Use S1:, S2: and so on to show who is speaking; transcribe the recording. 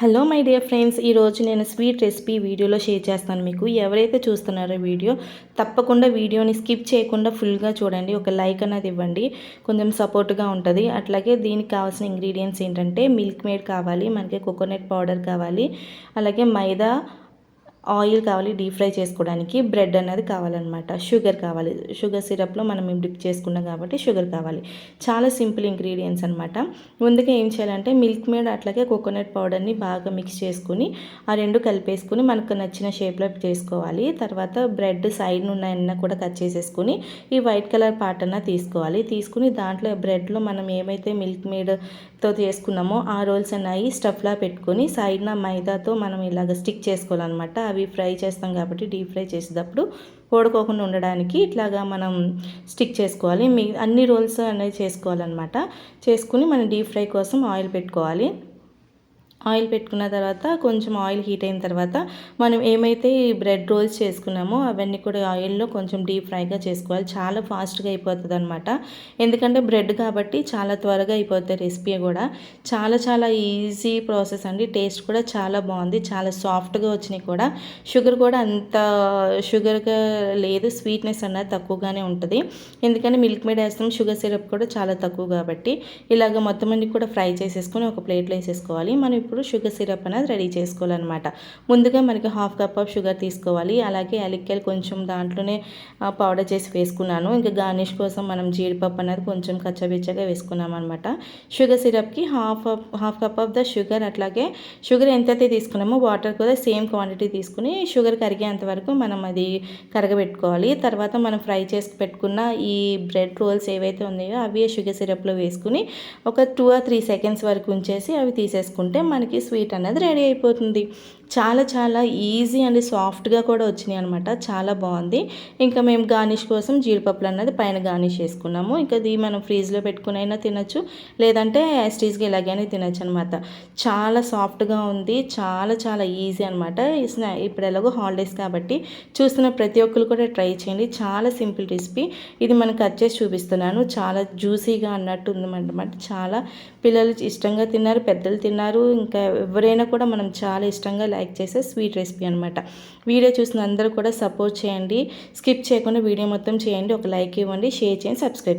S1: Hello my dear friends ఈరోజు నేను sweet recipe వీడియోలో షేర్ చేస్తాను మీకు. ఎవరైతే చూస్తున్నారో వీడియో తప్పకుండా వీడియోని స్కిప్ చేయకుండా ఫుల్గా చూడండి. ఒక లైక్ అనేది ఇవ్వండి. కొంచెం సపోర్ట్గా ఉంటుంది. అట్లాగే దీనికి కావాల్సిన ఇంగ్రీడియంట్స్ ఏంటంటే మిల్క్ మేడ్ కావాలి మనకి కోకోనట్ పౌడర్ కావాలి అలాగే మైదా ఆయిల్ కావాలి డీప్ ఫ్రై చేసుకోవడానికి బ్రెడ్ అనేది కావాలన్నమాట. షుగర్ కావాలి. షుగర్ సిరప్లో మనం డిప్ చేసుకున్నాం కాబట్టి షుగర్ కావాలి. చాలా సింపుల్ ఇంగ్రీడియంట్స్ అనమాట ముందుగా ఏం చేయాలంటే మిల్క్ మేడ్ అట్లాగే కోకోనట్ పౌడర్ని బాగా మిక్స్ చేసుకుని ఆ రెండు కలిపేసుకుని మనకు నచ్చిన షేప్లో చేసుకోవాలి. తర్వాత బ్రెడ్ సైడ్ ఉన్న కూడా కట్ చేసేసుకుని ఈ వైట్ కలర్ పార్ట్ అన్న తీసుకోవాలి. తీసుకుని దాంట్లో బ్రెడ్లో మనం ఏమైతే మిల్క్ మేడ్తో చేసుకున్నామో ఆ రోల్స్ అన్నాయి స్టఫ్లా పెట్టుకొని సైడ్న మైదాతో మనం ఇలాగ స్టిక్ చేసుకోవాలన్నమాట. అవి ఫ్రై చేస్తాం కాబట్టి డీప్ ఫ్రై చేసేటప్పుడు ఓడుకోకుండా ఉండడానికి ఇట్లాగా మనం స్టిక్ చేసుకోవాలి. మీ అన్ని రోల్స్ అనేది చేసుకోవాలన్నమాట. చేసుకుని మనం డీప్ ఫ్రై కోసం ఆయిల్ పెట్టుకోవాలి. ఆయిల్ పెట్టుకున్న తర్వాత కొంచెం ఆయిల్ హీట్ అయిన తర్వాత మనం ఏమైతే బ్రెడ్ రోల్స్ చేసుకున్నామో అవన్నీ కూడా ఆయిల్లో కొంచెం డీప్ ఫ్రైగా చేసుకోవాలి. చాలా ఫాస్ట్గా అయిపోతుంది అనమాట ఎందుకంటే బ్రెడ్ కాబట్టి చాలా త్వరగా అయిపోతుంది రెసిపీ కూడా. చాలా చాలా ఈజీ ప్రాసెస్ అండి. టేస్ట్ కూడా చాలా బాగుంది. చాలా సాఫ్ట్గా వచ్చినాయి కూడా. షుగర్ కూడా అంత షుగర్గా లేదు. స్వీట్నెస్ అన్నది తక్కువగానే ఉంటుంది. ఎందుకంటే మిల్క్ మేడ్ వేస్తాం. షుగర్ సిరప్ కూడా చాలా తక్కువ కాబట్టి ఇలాగ మొత్తం అన్ని కూడా ఫ్రై చేసేసుకొని ఒక ప్లేట్లో వేసేసుకోవాలి. మనం ఇప్పుడు షుగర్ సిరప్ అనేది రెడీ చేసుకోవాలన్నమాట. ముందుగా మనకి హాఫ్ కప్ ఆఫ్ షుగర్ తీసుకోవాలి. అలాగే అలిక్కాయలు కొంచెం దాంట్లోనే పౌడర్ చేసి వేసుకున్నాను. ఇంకా గార్నిష్ కోసం మనం జీడిపప్పు అనేది కొంచెం కచ్చబిచ్చగా వేసుకున్నాం అనమాట sugar సిరప్కి half half cup of the sugar అట్లాగే షుగర్ ఎంతైతే తీసుకున్నామో వాటర్ కూడా సేమ్ క్వాంటిటీ తీసుకుని షుగర్ కరిగేంత వరకు మనం అది కరగబెట్టుకోవాలి. తర్వాత మనం ఫ్రై చేసి పెట్టుకున్న ఈ బ్రెడ్ రోల్స్ ఏవైతే ఉన్నాయో అవి షుగర్ సిరప్లో వేసుకుని ఒక టూ ఆర్ త్రీ సెకండ్స్ వరకు ఉంచేసి అవి తీసేసుకుంటే మన మనకి స్వీట్ అనేది రెడీ అయిపోతుంది. చాలా చాలా ఈజీ అండ్ సాఫ్ట్గా కూడా వచ్చినాయి అనమాట చాలా బాగుంది. ఇంకా మేము గార్నిష్ కోసం జీడిపప్పులు అన్నది పైన గార్నిష్ చేసుకున్నాము. ఇంకా ఇది మనం ఫ్రీజ్లో పెట్టుకుని అయినా తినచ్చు. లేదంటే యాస్టీస్గా ఇలాగైనా తినచ్చు అనమాట చాలా సాఫ్ట్గా ఉంది. చాలా చాలా ఈజీ అనమాట ఇప్పుడు ఎలాగో హాలిడేస్ కాబట్టి చూస్తున్న ప్రతి ఒక్కరు కూడా ట్రై చేయండి. చాలా సింపుల్ రెసిపీ. ఇది మనం కట్ చేసి చూపిస్తున్నాను. చాలా జ్యూసీగా అన్నట్టు ఉందన్నమాట. చాలా పిల్లలు ఇష్టంగా తిన్నారు పెద్దలు తిన్నారు. ఇంకా ఎవరైనా కూడా మనం చాలా ఇష్టంగా లైక్ చేసే స్వీట్ రెసిపీ అనమాట వీడియో చూసిన అందరూ కూడా సపోర్ట్ చేయండి. స్కిప్ చేయకుండా వీడియో మొత్తం చేయండి. ఒక లైక్ ఇవ్వండి. షేర్ చేయండి. సబ్స్క్రైబ్